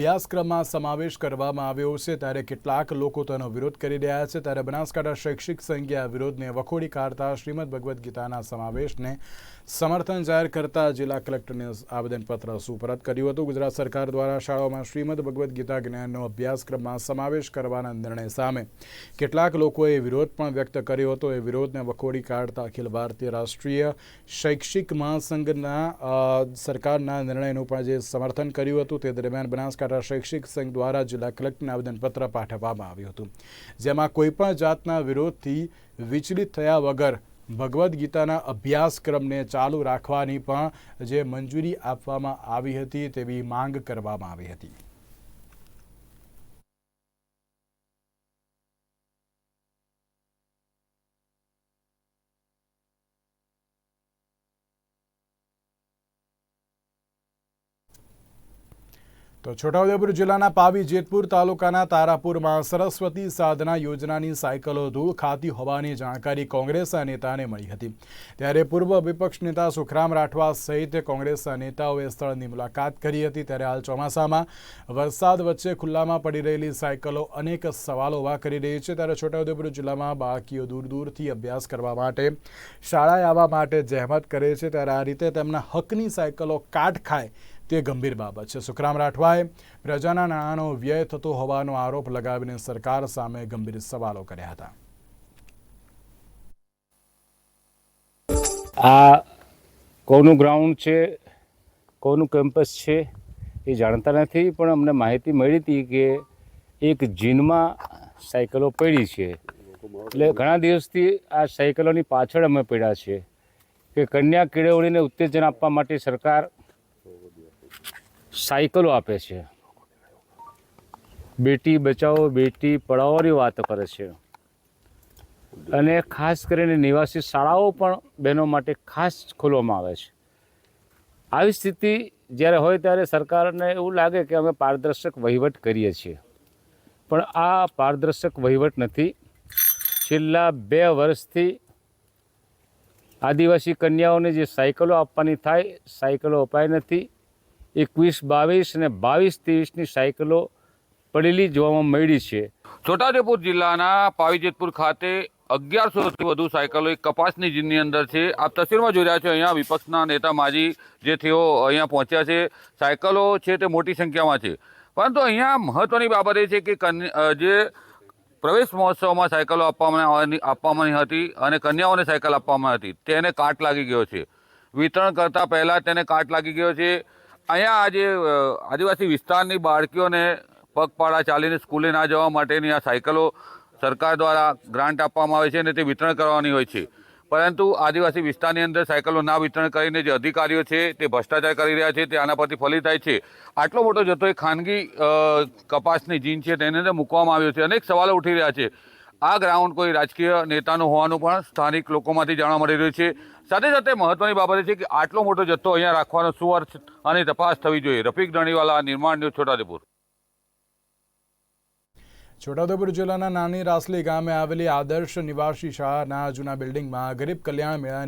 અભ્યાસક્રમમાં સમાવેશ કરવામાં આવ્યો છે, ત્યારે કેટલાક લોકો તેનો વિરોધ કરી રહ્યા છે. ત્યારે બનાસકાંઠા શૈક્ષિક સંઘે આ વિરોધને વખોડી કાઢતા શ્રીમદ ભગવદ્ ગીતાના સમાવેશને સમર્થન જાહેર કરતા જિલ્લા કલેક્ટરને આવેદનપત્ર સુપરત કર્યું હતું. ગુજરાત સરકાર દ્વારા શાળાઓમાં શ્રીમદ ભગવદ્ ગીતા જ્ઞાનનો અભ્યાસક્રમમાં સમાવેશ કરવાના નિર્ણય સામે કેટલાક લોકોએ વિરોધ પણ વ્યક્ત કર્યો હતો. એ વિરોધને વખોડી કાઢતા અખિલ ભારતીય રાષ્ટ્રીય શૈક્ષિક મહાસંઘના સરકારના નિર્ણયનું પણ જે સમર્થન કર્યું હતું. તે દરમિયાન બનાસકાંઠા શૈક્ષિક સંઘ દ્વારા જિલ્લા કલેક્ટરને આવેદનપત્ર પાઠવવામાં આવ્યું હતું. જેમાં કોઈપણ જાતના વિરોધથી વિચલિત થયા વગર ભગવદ્ ગીતાના અભ્યાસક્રમને ચાલુ રાખવાની પણ જે મંજૂરી આપવામાં આવી હતી તેવી માંગ કરવામાં આવી હતી. તો છોટાઉદેપુર જિલ્લાના પાવી જેતપુર તાલુકાના તારાપુરમાં સરસ્વતી સાધના યોજનાની સાયકલો ધૂળ ખાતી હોવાની જાણકારી કોંગ્રેસના નેતાને મળી હતી. ત્યારે પૂર્વ વિપક્ષ નેતા સુખરામ રાઠવા સહિત કોંગ્રેસના નેતાઓએ સ્થળની મુલાકાત કરી હતી. ત્યારે હાલ ચોમાસામાં વરસાદ વચ્ચે ખુલ્લામાં પડી રહેલી સાયકલો અનેક સવાલો ઊભા કરી રહી છે. ત્યારે છોટાઉદેપુર જિલ્લામાં બાળકીઓ દૂર દૂરથી અભ્યાસ કરવા માટે શાળાએ આવવા માટે જહેમત કરે છે. ત્યારે આ રીતે તેમના હકની સાયકલો કાટ ખાય તે ગંભીર બાબત છે. સુખરામ રાઠવાએ પ્રજાના નાણાંનો વ્યય થતો હોવાનો આરોપ લગાવીને સરકાર સામે ગંભીર સવાલો કર્યા હતા. આ કોનું ગ્રાઉન્ડ છે, કોનું કેમ્પસ છે એ જાણતા નથી, પણ અમને માહિતી મળી હતી કે એક જીનમાં સાયકલો પડી છે. એટલે ઘણા દિવસથી આ સાયકલોની પાછળ અમે પડ્યા છે કે કન્યા કેળવણીને ઉત્તેજન આપવા માટે સરકાર સાયકલો આપે છે. બેટી બચાવો, બેટી પઢાવવાની વાતો કરે છે. અને ખાસ કરીને નિવાસી શાળાઓ પણ બહેનો માટે ખાસ ખોલવામાં આવે છે. આવી સ્થિતિ જ્યારે હોય ત્યારે સરકારને એવું લાગે કે અમે પારદર્શક વહીવટ કરીએ છીએ. પણ આ પારદર્શક વહીવટ નથી. છેલ્લા બે વર્ષથી આદિવાસી કન્યાઓને જે સાયકલો આપવાની થાય, સાયકલો અપાઈ નથી. એકવીસ, બાવીસ અને બાવીસ ત્રેવીસની સાયકલો પડેલી જોવામાં મળી છે. છોટાઉદેપુર જિલ્લાના પાવીજેતપુર ખાતે અગિયારસોથી વધુ સાયકલો એક કપાસની જીનની અંદર છે. આપ તસવીરમાં જોઈ રહ્યા છો, અહીંયા વિપક્ષના નેતા માજી જે તેઓ અહીંયા પહોંચ્યા છે. સાયકલો છે તે મોટી સંખ્યામાં છે. પરંતુ અહીંયા મહત્ત્વની બાબત એ છે કે જે પ્રવેશ મહોત્સવમાં સાયકલો આપવામાં આપવામાં હતી અને કન્યાઓને સાયકલ આપવામાં હતી, તેને કાટ લાગી ગયો છે. વિતરણ કરતાં પહેલાં તેને કાટ લાગી ગયો છે. અહીંયા આજે આદિવાસી વિસ્તારની બાળકીઓને પગપાળા ચાલીને સ્કૂલે ના જવા માટેની આ સાયકલો સરકાર દ્વારા ગ્રાન્ટ આપવામાં આવે છે અને તે વિતરણ કરવાની હોય છે. પરંતુ આદિવાસી વિસ્તારની અંદર સાયકલો ના વિતરણ કરીને જે અધિકારીઓ છે, તે ભ્રષ્ટાચાર કરી રહ્યા છે, તે આના પરથી ફલિત થાય છે. આટલો મોટો જથ્થો એ ખાનગી કપાસની જીન છે, તેને મૂકવામાં આવ્યો છે. અનેક સવાલો ઉઠી રહ્યા છે. આ ગ્રાઉન્ડ કોઈ રાજકીય નેતાનું હોવાનું પણ સ્થાનિક લોકોમાંથી જાણવા મળી રહ્યું છે. સાથે સાથે મહત્વની બાબત છે કે આટલો મોટો જથ્થો અહીંયા રાખવાનો શું અર્થ અને તપાસ થવી જોઈએ. રફીક ધણીવાલા, નિર્માણ ન્યૂઝ, છોટાઉદેપુર. છોટાઉદેપુર જિલ્લાના નાની રાસલી ગામે આવેલી આદર્શ નિવાસી શાળાના જૂના બિલ્ડિંગમાં ગરીબ કલ્યાણ મેળાની